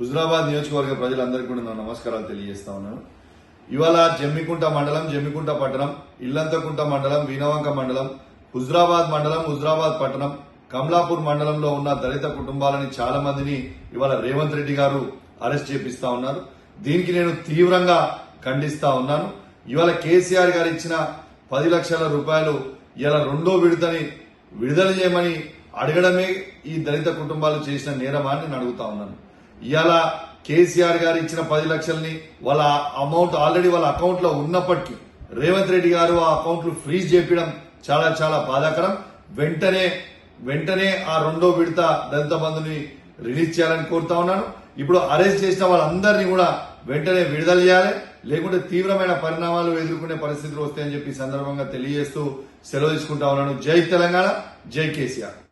హుజరాబాద్ నియోజకవర్గ ప్రజలందరికీ కూడా నా నమస్కారాలు తెలియజేస్తా ఉన్నాను. ఇవాళ జమ్మికుంట మండలం జమ్మికుంట పట్టణం ఇల్లంతకుంట మండలం వీనవంక మండలం హుజరాబాద్ మండలం హుజరాబాద్ పట్టణం కమలాపూర్ మండలంలో ఉన్న దళిత కుటుంబాలని చాలా మందిని ఇవాళ రేవంత్ రెడ్డి గారు అరెస్ట్ చేపిస్తా ఉన్నారు. దీనికి నేను తీవ్రంగా ఖండిస్తా ఉన్నాను. ఇవాళ కేసీఆర్ గారు ఇచ్చిన పది లక్షల రూపాయలు ఇలా రెండో విడతని విడుదల చేయమని అడగడమే ఈ దళిత కుటుంబాలు చేసిన నేరమా అని నేను అడుగుతా ఉన్నాను. ఇవాళ కేసీఆర్ గారు ఇచ్చిన పది లక్షల్ని వాళ్ళ అమౌంట్ ఆల్రెడీ వాళ్ళ అకౌంట్లో ఉన్నప్పటికీ రేవంత్ రెడ్డి గారు ఆ అకౌంట్లు ఫ్రీజ్ చేపించడం చాలా చాలా బాధాకరం. వెంటనే వెంటనే ఆ రెండో విడత దళిత బంధుని రిలీజ్ చేయాలని కోరుతా ఉన్నాను. ఇప్పుడు అరెస్ట్ చేసిన వాళ్ళందరినీ కూడా వెంటనే విడుదల చేయాలి. లేకుంటే తీవ్రమైన పరిణామాలు ఎదుర్కొనే పరిస్థితులు వస్తాయని చెప్పి సందర్భంగా తెలియజేస్తూ సెలవు తీసుకుంటా ఉన్నాను. జై తెలంగాణ జై కేసీఆర్.